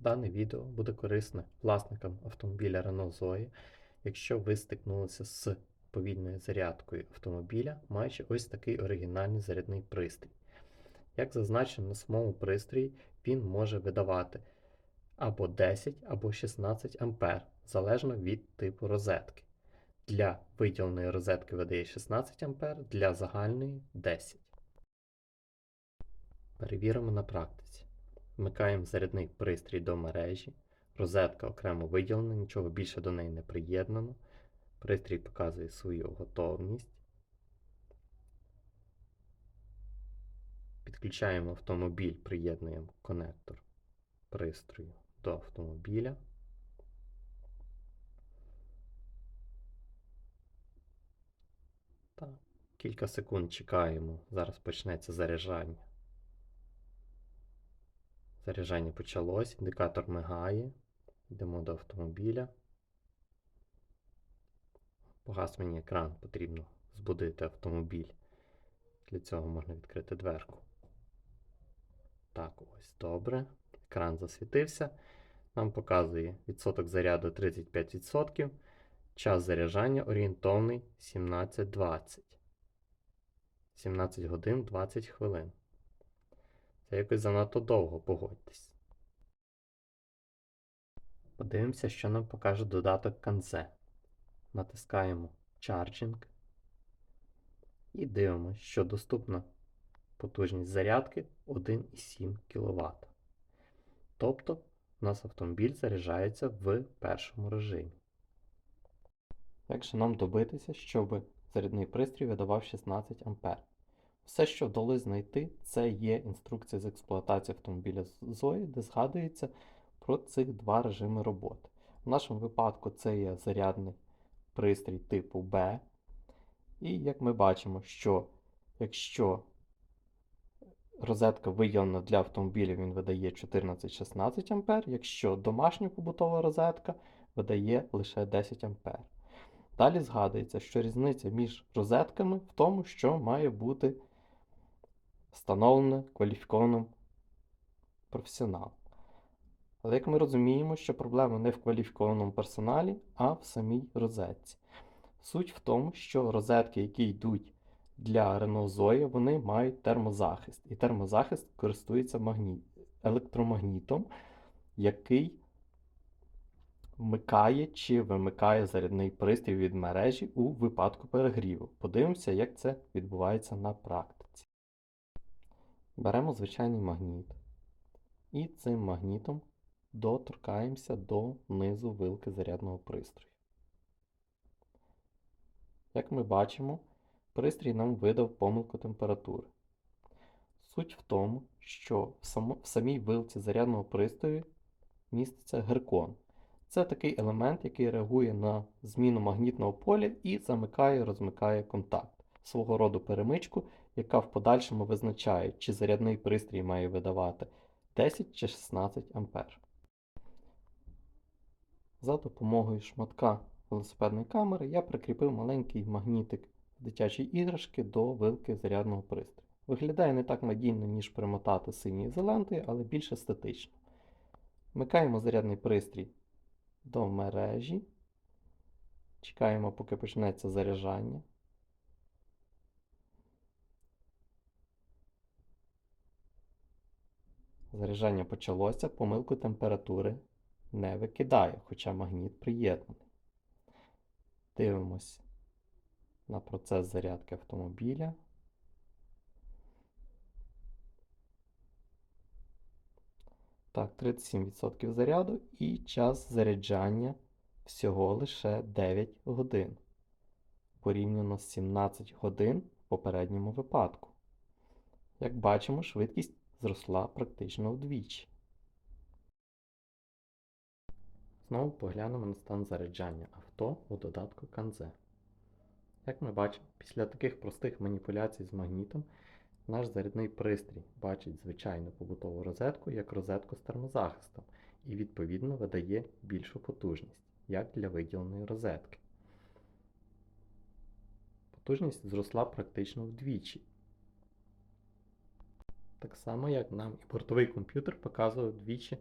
Дане відео буде корисне власникам автомобіля Renault Zoe, якщо ви стикнулися з повільною зарядкою автомобіля, маючи ось такий оригінальний зарядний пристрій. Як зазначено на самому пристрої, він може видавати або 10, або 16 А, залежно від типу розетки. Для виділеної розетки видає 16 А, для загальної 10. Перевіримо на практиці. Вмикаємо зарядний пристрій до мережі. Розетка окремо виділена, нічого більше до неї не приєднано. Пристрій показує свою готовність. Підключаємо автомобіль, приєднуємо конектор пристрою до автомобіля. Так. Кілька секунд чекаємо. Зараз почнеться заряджання. Заряджання почалось, індикатор мигає. Йдемо до автомобіля. Погас мені екран, потрібно збудити автомобіль. Для цього можна відкрити дверку. Так, ось добре. Екран засвітився. Нам показує відсоток заряду 35%. Час заряджання орієнтовний 17.20. 17 годин 20 хвилин. Це якось занадто довго, погодьтесь. Подивимося, що нам покаже додаток Kanze. Натискаємо Charging і дивимося, що доступна потужність зарядки 1,7 кВт. Тобто, у нас автомобіль заряджається в першому режимі. Як же нам добитися, щоб зарядний пристрій видавав 16 А? Все, що вдалося знайти, це є інструкція з експлуатації автомобіля Zoe, де згадується про цих два режими роботи. В нашому випадку це є зарядний пристрій типу B. І як ми бачимо, що якщо розетка виділена для автомобіля, він видає 14-16 А, якщо домашня побутова розетка видає лише 10 А. Далі згадується, що різниця між розетками в тому, що має бути встановлене кваліфікованим професіоналом. Але як ми розуміємо, що проблема не в кваліфікованому персоналі, а в самій розетці. Суть в тому, що розетки, які йдуть для Renault вони мають термозахист. І термозахист користується магні... електромагнітом, який вмикає чи вимикає зарядний пристрій від мережі у випадку перегріву. Подивимося, як це відбувається на практиці. Беремо звичайний магніт. І цим магнітом доторкаємося до низу вилки зарядного пристрою. Як ми бачимо, пристрій нам видав помилку температури. Суть в тому, що в, самій вилці зарядного пристрою міститься геркон. Це такий елемент, який реагує на зміну магнітного поля і замикає розмикає контакт, свого роду перемичку, яка в подальшому визначає, чи зарядний пристрій має видавати 10 чи 16 А. За допомогою шматка велосипедної камери я прикріпив маленький магнітик дитячої іграшки до вилки зарядного пристрою. Виглядає не так надійно, ніж примотати синьою ізолентою, але більш естетично. Вмикаємо зарядний пристрій до мережі. Чекаємо, поки почнеться заряджання. Заряджання почалося, помилку температури не викидає, хоча магніт приєднаний. Дивимось на процес зарядки автомобіля. Так, 37% заряду і час заряджання всього лише 9 годин. Порівняно з 17 годин в попередньому випадку. Як бачимо, швидкість зросла практично вдвічі. Знову поглянемо на стан заряджання авто у додатку Канзе. Як ми бачимо, після таких простих маніпуляцій з магнітом наш зарядний пристрій бачить звичайну побутову розетку як розетку з термозахистом і відповідно видає більшу потужність, як для виділеної розетки. Потужність зросла практично вдвічі. Так само, як нам і бортовий комп'ютер показував двічі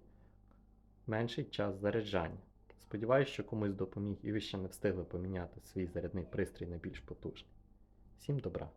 менший час заряджання. Сподіваюсь, що комусь допоміг і ви ще не встигли поміняти свій зарядний пристрій на більш потужний. Всім добра!